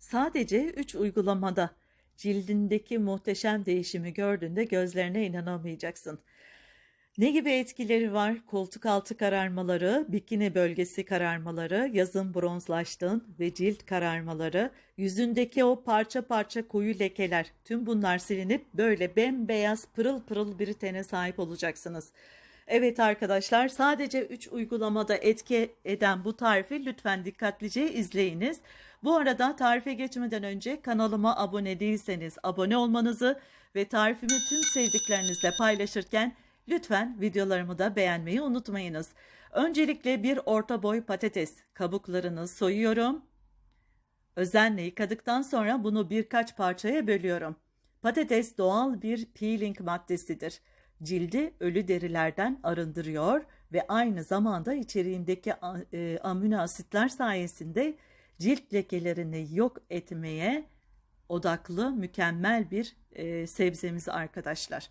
Sadece 3 uygulamada cildindeki muhteşem değişimi gördüğünde gözlerine inanamayacaksın. Ne gibi etkileri var? Koltuk altı kararmaları, bikini bölgesi kararmaları, yazın bronzlaştın ve cilt kararmaları, yüzündeki o parça parça koyu lekeler, tüm bunlar silinip böyle bembeyaz pırıl pırıl bir tene sahip olacaksınız. Evet arkadaşlar sadece 3 uygulamada etki eden bu tarifi lütfen dikkatlice izleyiniz. Bu arada tarife geçmeden önce kanalıma abone değilseniz abone olmanızı ve tarifimi tüm sevdiklerinizle paylaşırken lütfen videolarımı da beğenmeyi unutmayınız. Öncelikle bir orta boy patates kabuklarını soyuyorum. Özenle yıkadıktan sonra bunu birkaç parçaya bölüyorum. Patates doğal bir peeling maddesidir cildi ölü derilerden arındırıyor ve aynı zamanda içeriğindeki e, amino asitler sayesinde cilt lekelerini yok etmeye odaklı mükemmel bir e, sebzemiz arkadaşlar.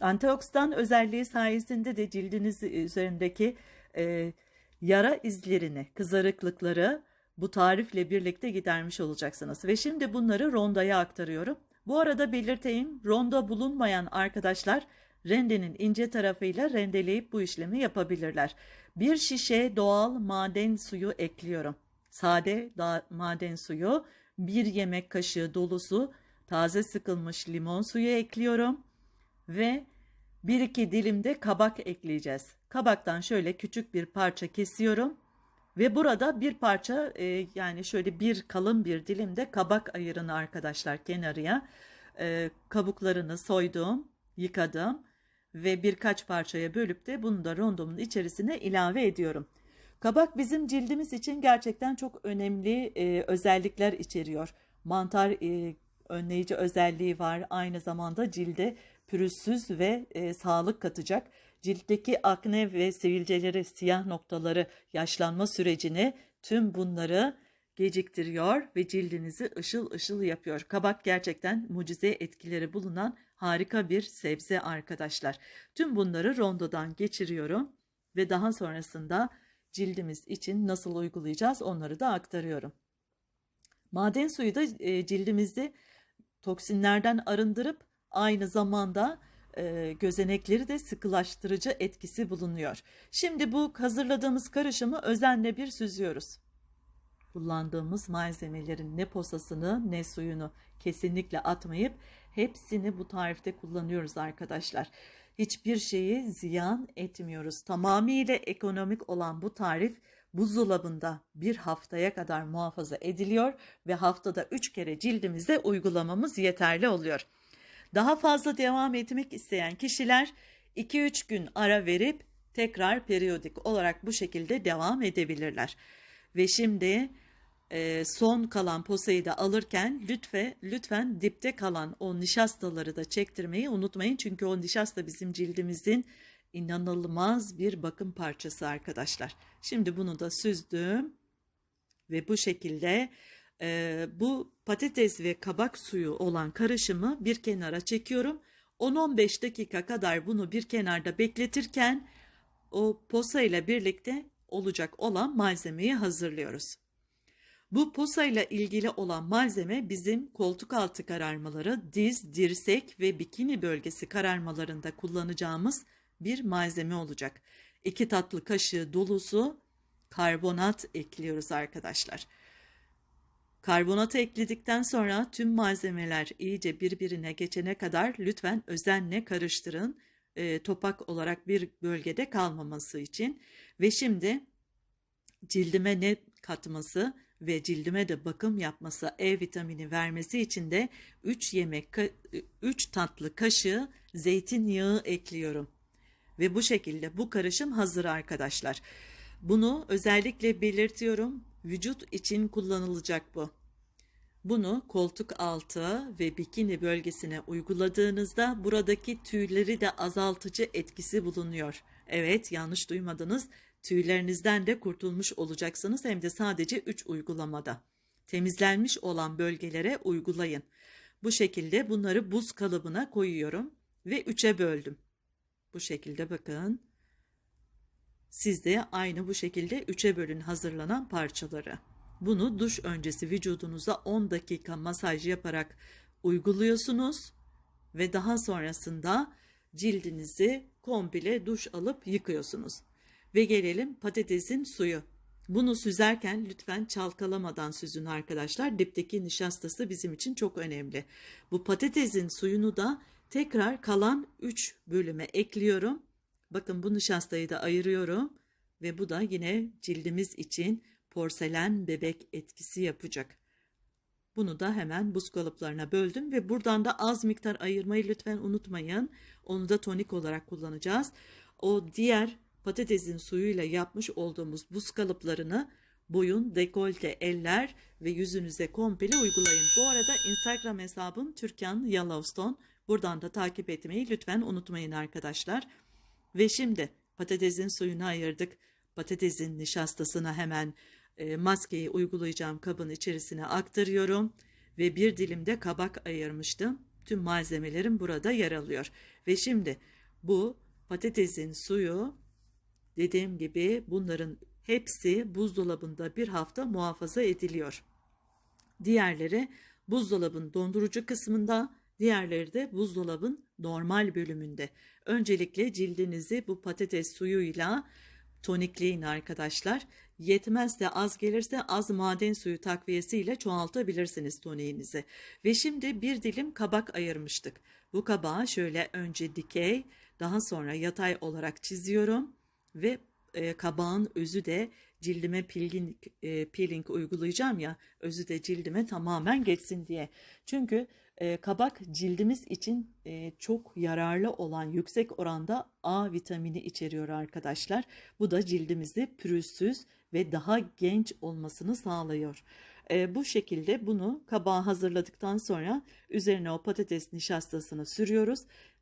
Antioksidan özelliği sayesinde de cildiniz üzerindeki e, yara izlerini, kızarıklıkları bu tarifle birlikte gidermiş olacaksınız. Ve şimdi bunları rondaya aktarıyorum. Bu arada belirteyim, ronda bulunmayan arkadaşlar rendenin ince tarafıyla rendeleyip bu işlemi yapabilirler. Bir şişe doğal maden suyu ekliyorum. Sade maden suyu, bir yemek kaşığı dolusu taze sıkılmış limon suyu ekliyorum ve bir iki dilim de kabak ekleyeceğiz. Kabaktan şöyle küçük bir parça kesiyorum ve burada bir parça e, yani şöyle bir kalın bir dilimde kabak ayırın arkadaşlar kenarıya. E, kabuklarını soydum, yıkadım ve birkaç parçaya bölüp de bunu da rondomun içerisine ilave ediyorum. Kabak bizim cildimiz için gerçekten çok önemli e, özellikler içeriyor. Mantar e, önleyici özelliği var. Aynı zamanda cilde pürüzsüz ve e, sağlık katacak. Ciltteki akne ve sivilceleri, siyah noktaları, yaşlanma sürecini tüm bunları geciktiriyor ve cildinizi ışıl ışıl yapıyor. Kabak gerçekten mucize etkileri bulunan harika bir sebze arkadaşlar. Tüm bunları rondodan geçiriyorum ve daha sonrasında cildimiz için nasıl uygulayacağız onları da aktarıyorum. Maden suyu da e, cildimizde toksinlerden arındırıp aynı zamanda e, gözenekleri de sıkılaştırıcı etkisi bulunuyor. Şimdi bu hazırladığımız karışımı özenle bir süzüyoruz. Kullandığımız malzemelerin ne posasını ne suyunu kesinlikle atmayıp hepsini bu tarifte kullanıyoruz arkadaşlar. Hiçbir şeyi ziyan etmiyoruz. Tamamıyla ekonomik olan bu tarif buzdolabında bir haftaya kadar muhafaza ediliyor ve haftada 3 kere cildimize uygulamamız yeterli oluyor. Daha fazla devam etmek isteyen kişiler 2-3 gün ara verip tekrar periyodik olarak bu şekilde devam edebilirler. Ve şimdi e, son kalan posayı da alırken lütfen lütfen dipte kalan o nişastaları da çektirmeyi unutmayın. Çünkü o nişasta bizim cildimizin inanılmaz bir bakım parçası arkadaşlar. Şimdi bunu da süzdüm ve bu şekilde e, bu patates ve kabak suyu olan karışımı bir kenara çekiyorum. 10-15 dakika kadar bunu bir kenarda bekletirken o posa ile birlikte olacak olan malzemeyi hazırlıyoruz. Bu posa ile ilgili olan malzeme bizim koltuk altı kararmaları, diz, dirsek ve bikini bölgesi kararmalarında kullanacağımız bir malzeme olacak. 2 tatlı kaşığı dolusu karbonat ekliyoruz arkadaşlar. Karbonatı ekledikten sonra tüm malzemeler iyice birbirine geçene kadar lütfen özenle karıştırın. E, topak olarak bir bölgede kalmaması için. Ve şimdi cildime ne katması ve cildime de bakım yapması, E vitamini vermesi için de 3 yemek 3 tatlı kaşığı zeytinyağı ekliyorum. Ve bu şekilde bu karışım hazır arkadaşlar. Bunu özellikle belirtiyorum. Vücut için kullanılacak bu. Bunu koltuk altı ve bikini bölgesine uyguladığınızda buradaki tüyleri de azaltıcı etkisi bulunuyor. Evet yanlış duymadınız tüylerinizden de kurtulmuş olacaksınız hem de sadece 3 uygulamada. Temizlenmiş olan bölgelere uygulayın. Bu şekilde bunları buz kalıbına koyuyorum ve 3'e böldüm. Bu şekilde bakın. Siz de aynı bu şekilde 3'e bölün hazırlanan parçaları. Bunu duş öncesi vücudunuza 10 dakika masaj yaparak uyguluyorsunuz ve daha sonrasında cildinizi komple duş alıp yıkıyorsunuz. Ve gelelim patatesin suyu. Bunu süzerken lütfen çalkalamadan süzün arkadaşlar. Dipteki nişastası bizim için çok önemli. Bu patatesin suyunu da tekrar kalan 3 bölüme ekliyorum. Bakın bu nişastayı da ayırıyorum ve bu da yine cildimiz için porselen bebek etkisi yapacak. Bunu da hemen buz kalıplarına böldüm ve buradan da az miktar ayırmayı lütfen unutmayın. Onu da tonik olarak kullanacağız. O diğer patatesin suyuyla yapmış olduğumuz buz kalıplarını boyun, dekolte, eller ve yüzünüze komple uygulayın. Bu arada Instagram hesabım Türkan Yellowstone. Buradan da takip etmeyi lütfen unutmayın arkadaşlar. Ve şimdi patatesin suyunu ayırdık. Patatesin nişastasına hemen e, maskeyi uygulayacağım kabın içerisine aktarıyorum. Ve bir dilimde kabak ayırmıştım. Tüm malzemelerim burada yer alıyor. Ve şimdi bu patatesin suyu dediğim gibi bunların hepsi buzdolabında bir hafta muhafaza ediliyor. Diğerleri buzdolabın dondurucu kısmında, diğerleri de buzdolabın normal bölümünde. Öncelikle cildinizi bu patates suyuyla tonikleyin arkadaşlar. Yetmezse az gelirse az maden suyu takviyesiyle çoğaltabilirsiniz toniğinizi. Ve şimdi bir dilim kabak ayırmıştık. Bu kabağı şöyle önce dikey daha sonra yatay olarak çiziyorum ve e, kabağın özü de cildime peeling, e, peeling uygulayacağım ya özü de cildime tamamen geçsin diye. Çünkü e, kabak cildimiz için e, çok yararlı olan yüksek oranda A vitamini içeriyor arkadaşlar. Bu da cildimizi pürüzsüz ve daha genç olmasını sağlıyor. E, bu şekilde bunu kabağa hazırladıktan sonra üzerine o patates nişastasını sürüyoruz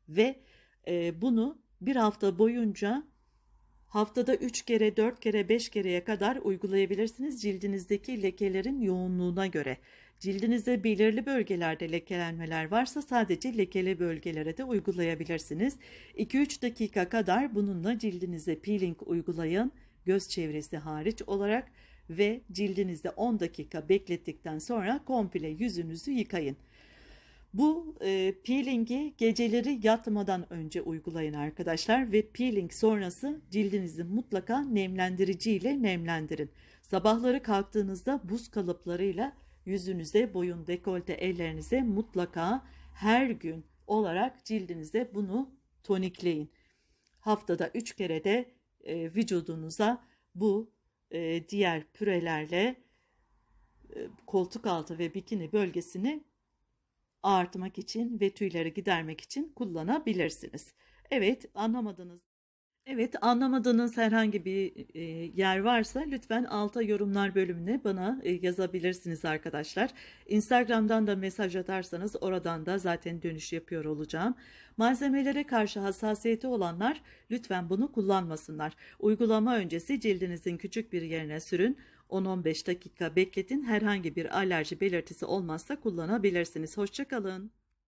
ve e, bunu bir hafta boyunca haftada 3 kere, 4 kere, 5 kereye kadar uygulayabilirsiniz cildinizdeki lekelerin yoğunluğuna göre. Cildinizde belirli bölgelerde lekelenmeler varsa sadece lekeli bölgelere de uygulayabilirsiniz. 2-3 dakika kadar bununla cildinize peeling uygulayın göz çevresi hariç olarak ve cildinizde 10 dakika beklettikten sonra komple yüzünüzü yıkayın. Bu e, peelingi geceleri yatmadan önce uygulayın arkadaşlar ve peeling sonrası cildinizi mutlaka nemlendirici ile nemlendirin. Sabahları kalktığınızda buz kalıplarıyla yüzünüze, boyun, dekolte, ellerinize mutlaka her gün olarak cildinize bunu tonikleyin. Haftada 3 kere de e, vücudunuza bu e, diğer pürelerle e, koltuk altı ve bikini bölgesini ağartmak için ve tüyleri gidermek için kullanabilirsiniz. Evet anlamadınız. Evet anlamadığınız herhangi bir e, yer varsa lütfen alta yorumlar bölümüne bana e, yazabilirsiniz arkadaşlar. Instagram'dan da mesaj atarsanız oradan da zaten dönüş yapıyor olacağım. Malzemelere karşı hassasiyeti olanlar lütfen bunu kullanmasınlar. Uygulama öncesi cildinizin küçük bir yerine sürün. 10-15 dakika bekletin. Herhangi bir alerji belirtisi olmazsa kullanabilirsiniz. Hoşçakalın.